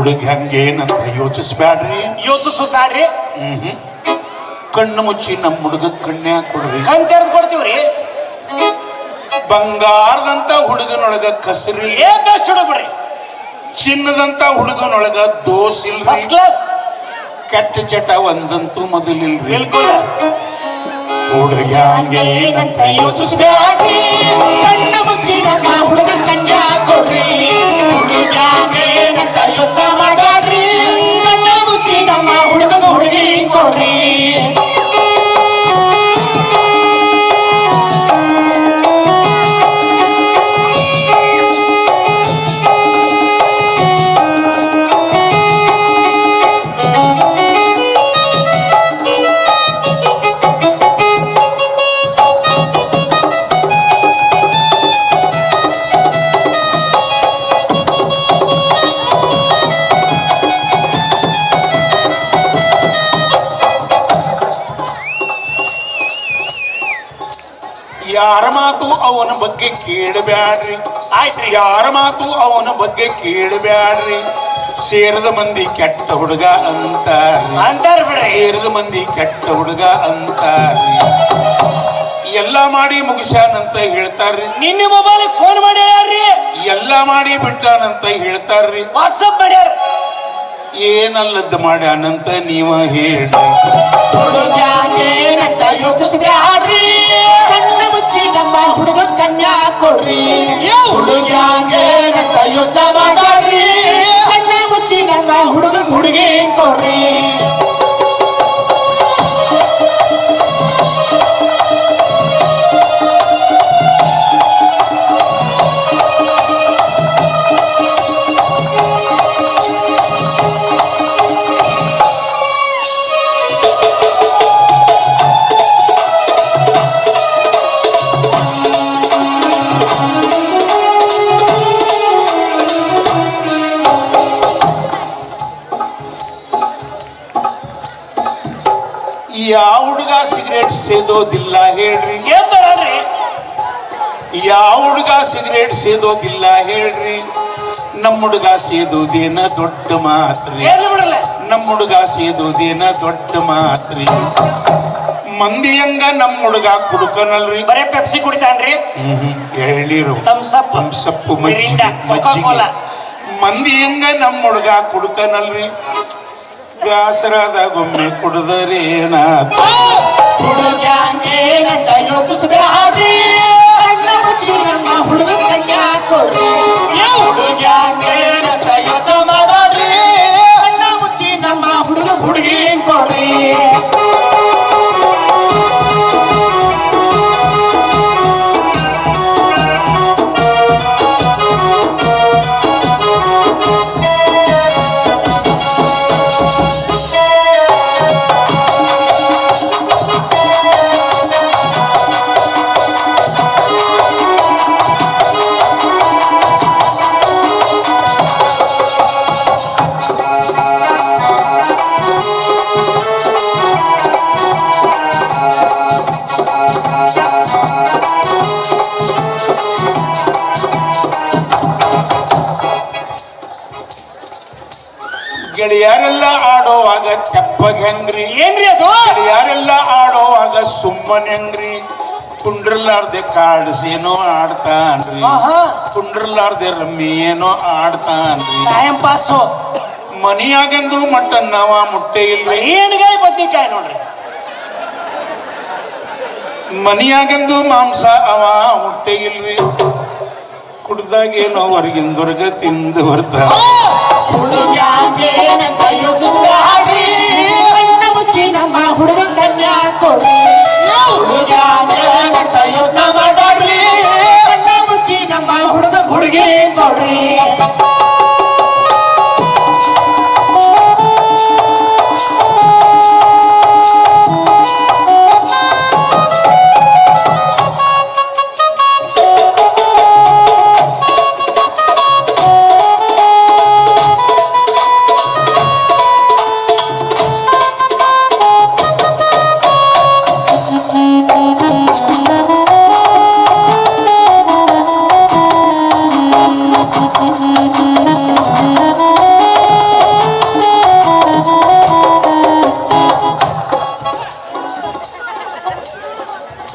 ಹುಡುಗ ಹಂಗೇನಂತ ಯೋಚಿಸ್ಬ್ಯಾಡ್ರಿ? ಯೋಚಿಸುತ್ತಾಡ್ರಿ ಹ್ಮ್. ಕಣ್ಣು ಮುಚ್ಚಿ ನಮ್ಮ ಹುಡುಗ ಕಣ್ಣೆ ಕೊಡ್ರಿ. ಕಣ್ ತೆರೆದು ಕೊಡ್ತೀವ್ರಿ. ಬಂಗಾರದಂತ ಹುಡುಗನೊಳಗ ಕಸರಿ. ಬೆಸ್ಟ್ ಹುಡುಗ್ರಿ ಚಿನ್ನದಂತ ಹುಡುಗನೊಳಗ ದೋಸ್ ಇಲ್ರಿ. ಕ್ಲಾಸ್ ಕೆಟ್ಟ ಚಟ ಒಂದಂತೂ ಮೊದಲಿಲ್ರಿ ಬಿಲ್ಕುಲ್. ಹುಡುಗ ಹಂಗೇನಂತ ಯೋಚಿಸ್ಬೇಡ್ರಿ ಕಣ್ಣು ಮುಚ್ಚಿ ಯಾರ ಮಾತು ಅವನ ಬಗ್ಗೆ ಕೇಳಬ್ಯಾಡ್ರಿ? ಆಯ್ತು ಯಾರ ಮಾತು ಅವನ ಬಗ್ಗೆ ಕೇಳಬ್ಯಾಡ್ರಿ? ಸೇರದ ಮಂದಿ ಕೆಟ್ಟ ಹುಡುಗ ಅಂತ ಅಂತಾರ ಬಿಡ್ರಿ. ಸೇರದ ಮಂದಿ ಕೆಟ್ಟ ಹುಡುಗ ಅಂತ ಎಲ್ಲ ಮಾಡಿ ಮುಗಿಸ್ಯಾನಂತ ಹೇಳ್ತಾರ್ರಿ. ನಿನ್ನೆ ಮೊಬೈಲ್ ಫೋನ್ ಮಾಡಿ ಹೇಳ್ಯಾರ್ರಿ ಎಲ್ಲ ಮಾಡಿ ಬಿಟ್ಟಾನಂತ ಹೇಳ್ತಾರ್ರಿ. ವಾಟ್ಸಪ್ ಮಾಡ್ಯಾರ. ಏನಲ್ಲದ ಮಾಡ್ಯಾನಂತ ನೀವ ಹೇಳಿ. ಹುಡುಗ ಕನ್ಯ ಕೊಡ್ರಿ. ಹುಡುಗಾನೇನಂತ ಯಾವ ಹುಡುಗ ಸಿಗರೇಟ್ ಸೇದೋದಿಲ್ಲ ಹೇಳ್ರಿ. ಯಾವ ಹುಡುಗ ಸಿಗರೇಟ್ ಸೇದೋದಿಲ್ಲ ಹೇಳ್ರಿ. ನಮ್ಮ ಹುಡುಗ ಸೇದೋದೇನ ದೊಡ್ಡ ಮಾತ್ರಿ. ನಮ್ಮ ಹುಡುಗ ಸೇದೋದೇನ ದೊಡ್ಡ ಮಾತ್ರಿ. ಮಂದಿ ಹಂಗ ನಮ್ಮ ಹುಡುಗ ಕುಡುಕನಲ್ರಿ. ಬರೇ ಪೆಪ್ಸಿ ಕುಡಿತಾನ್ರಿ? ಎಳ್ನೀರು ತಮ್ಸಪ್ ಮಂದಿ ಹಂಗ ನಮ್ಮ ಹುಡುಗ ಕುಡುಕನಲ್ರಿ. ಬ್ಯಾಸರಾದ ಗುಮ್ಮಿ ಕುಡಿದರೇನ ಹುಡುಗ ಗೆಳೆಯರೆಲ್ಲ ಆಡೋವಾಗ ತೆಪ್ಪಗ್ ಹೆಂಗ್ರಿ? ಏನ್ರಿ ಅದು? ಗೆಳೆಯರೆಲ್ಲ ಆಡೋವಾಗ ಸುಮ್ಮನೆ ಹೆಂಗ್ರಿ? ಕುಂಡ್ರಲಾರ್ದೆ ಕಾಡ್ಸೇನೋ ಆಡ್ತಾನ್ರಿ. ಕುಂಡ್ರಲಾರ್ದೆ ರಮ್ಮಿ ಏನೋ ಆಡ್ತಾನ್ರಿ. ಟೈಮ್ ಪಾಸು ಮನಿಯಾಗೆಂದು ಮಟ್ಟ ನಾವ ಮುಟ್ಟೆ ಇಲ್ರಿ. ಏನ್ಗಾಯಿ ಬದ್ನಿಕಾಯಿ ನೋಡ್ರಿ? ಮನಿಯಾಗೆಂದು ಮಾಂಸ ಅವ ಮುಟ್ಟೆ ಇಲ್ರಿ. ಕುಡ್ದಾಗೇನೋ ಹೊರಗಿಂದೊರ್ಗ ತಿಂದು ಬರ್ತಾರ.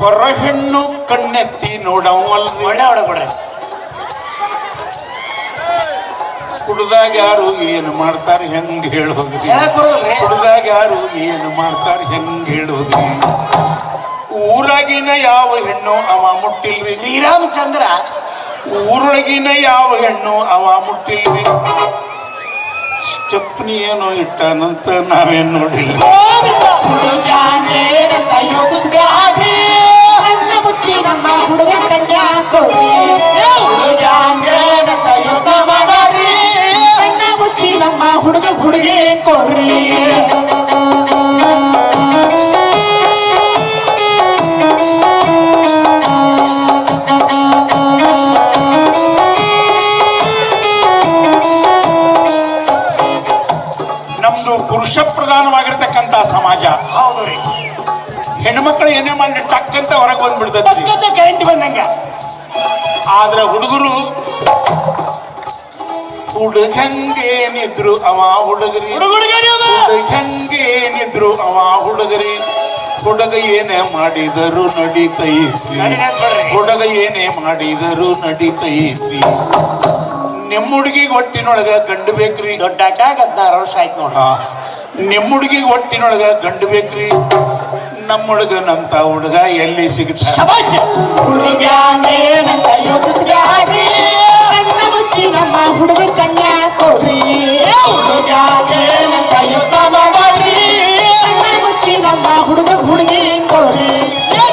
ಹೆಣ್ಣು ಕಣ್ಣೆತ್ತಿ ನೋಡವಲ್ಲ ಕೊಡ್ರಿ ಕುಡ್ದಾಗ ಯಾರು ಏನು ಮಾಡ್ತಾರೆ ಹೆಂಗ್ ಹೇಳೋದು? ಕುಡ್ದಾಗ ಯಾರು ಏನು ಮಾಡ್ತಾರೆ ಹೆಂಗ್ ಹೇಳೋದು? ಊರಾಗಿನ ಯಾವ ಹೆಣ್ಣು ಅವ ಮುಟ್ಟಿಲ್ರಿ? ಶ್ರೀರಾಮಚಂದ್ರ ಊರೊಳಗಿನ ಯಾವ ಹೆಣ್ಣು ಅವ ಮುಟ್ಟಿಲ್ರಿ? ಸ್ಟೆಪ್ನಿ ಏನೋ ಇಟ್ಟನಂತ ನಾವೇನು ನೋಡಿಲ್ಲ. ಹೆಣ್ಮಕ್ಳು ಏನೇ ಮಾಡಿ ಟಕ್ಕಂತ ಹೊರಗೆ ಬಂದ್ಬಿಡ್ತದೆ ಕರೆಂಟ್ ಬಂದಂಗ. ಆದ್ರೆ ಹುಡುಗರು ಹುಡುಗಂಗೇನಿದ್ರು ಅವ ಹುಡುಗರಿ? ಹುಡುಗಂಗೇನಿದ್ರು ಅವ. ಹುಡುಗರಿ? ಹುಡುಗ ಏನೇ ಮಾಡಿದರು ನಡೀತೈತಿ. ಹುಡುಗ ಏನೇ ಮಾಡಿದರು ನಡೀತೈತಿ. ನಿಮ್ಮ ಹುಡುಗಿಗೆ ಹೊಟ್ಟಿನೊಳಗ ಗಂಡು ಬೇಕ್ರಿ? ದೊಡ್ಡ ಹಾಕಾಗ ಹದಿನಾರು ವರ್ಷ ಆಯ್ತು ನೋಡ್ರಿ. ಆ, ನಿಮ್ಮ ಹುಡುಗಿಗೆ ಹೊಟ್ಟಿನೊಳಗ ಗಂಡು ಬೇಕ್ರಿ? ನಮ್ಮ ಹುಡುಗ ಎಲ್ಲಿ ಸಿಗ್ತಾನೆ? ಹುಡುಗ ಮುಚ್ಚಿ ನಮ್ಮ ಹುಡುಗ ಮುಚ್ಚಿ ನಮ್ಮ ಹುಡುಗ ಹುಡುಗಿ ಕೊಡ್ರಿ.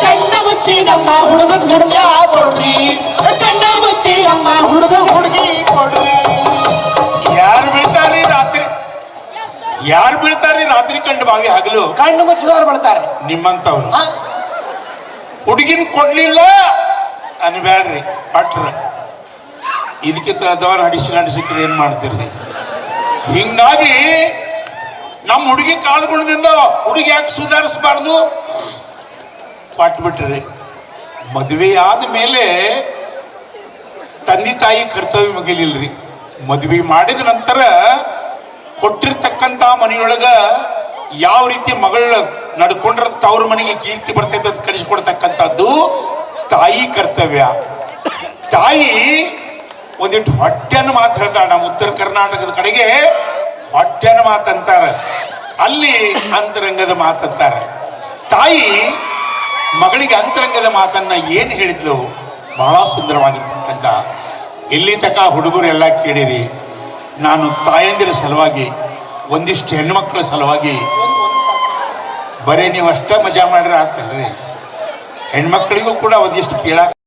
ಕಣ್ಣ ಮುಚ್ಚಿ ನಮ್ಮ ಹುಡುಗ ಹುಡುಗ ಕೊಡ್ರಿ. ಕಣ್ಣ ಮುಚ್ಚಿ ನಮ್ಮ ಹುಡುಗ ಹುಡುಗಿ ಯಾರು ಬೀಳ್ತಾರ್ರಿ? ರಾತ್ರಿ ಕಂಡು ಬಾವಿ ಹಗಲು. ಕಣ್ಣು ಮುಚ್ಚಿದವ್ರು ಬೀಳ್ತಾರೆ. ನಿಮ್ಮಂತವ್ರು ಹುಡುಗಿನ್ ಹುಡುಗಿನ ಕೊಡ್ಲಿಲ್ಲ. ಅನ್ಬ್ಯಾಡ್ರಿ ಪಟ್ರ. ಇದಕ್ಕೆ ತದವರ ಹಡಿಸಿಕೊಂಡು ಸಿಕ್ಕರೆ ಏನ್ ಮಾಡ್ತೀರಿ ಹಿಂಗಾಗಿ ನಮ್ಮ ಹುಡುಗಿ ಕಾಲ್ಗುಣದಿಂದ ಹುಡುಗಿ ಯಾಕೆ ಸುಧಾರಿಸಬಾರ್ದು? ಕೊಟ್ಬಿಟ್ರಿ ಮದುವೆ ಆದ ಮೇಲೆ ತಂದೆ ತಾಯಿ ಕರ್ತವ್ಯ ಮುಗಿಲಿಲ್ರಿ. ಮದುವೆ ಮಾಡಿದ ನಂತರ ಕೊಟ್ಟಿರ್ತಕ್ಕಂಥ ಮನೆಯೊಳಗ ಯಾವ ರೀತಿ ಮಗಳ ನಡ್ಕೊಂಡ್ರ ತವ್ರ ಮನೆಗೆ ಕೀರ್ತಿ ಬರ್ತೈತೆ ಅಂತ ಕಲಿಸ್ಕೊಡ್ತಕ್ಕಂಥದ್ದು ತಾಯಿ ಕರ್ತವ್ಯ. ತಾಯಿ ಒಂದಿಟ್ಟು ಹೊಟ್ಟೆನ ಮಾತು ಹೇಳ್ತಾಳೆ. ನಮ್ಮ ಉತ್ತರ ಕರ್ನಾಟಕದ ಕಡೆಗೆ ಹೊಟ್ಟೆನ ಮಾತಂತಾರ ಅಲ್ಲಿ ಅಂತರಂಗದ ಮಾತಂತಾರ ತಾಯಿ ಮಗಳಿಗೆ ಅಂತರಂಗದ ಮಾತನ್ನ ಏನು ಹೇಳಿದ್ಲು? ಬಹಳ ಸುಂದರವಾಗಿರ್ತಕ್ಕಂಥ. ಇಲ್ಲಿ ತಕ ಹುಡುಗರೆಲ್ಲ ಕೇಳಿರಿ. ನಾನು ತಾಯಂದಿರ ಸಲುವಾಗಿ, ಒಂದಿಷ್ಟು ಹೆಣ್ಮಕ್ಳ ಸಲುವಾಗಿ, ಬರೀ ನೀವು ಅಷ್ಟೇ ಮಜಾ ಮಾಡ್ರೆ ಆತಲ್ರಿ. ಹೆಣ್ಮಕ್ಳಿಗೂ ಕೂಡ ಒಂದಿಷ್ಟು ಕೇಳಕ್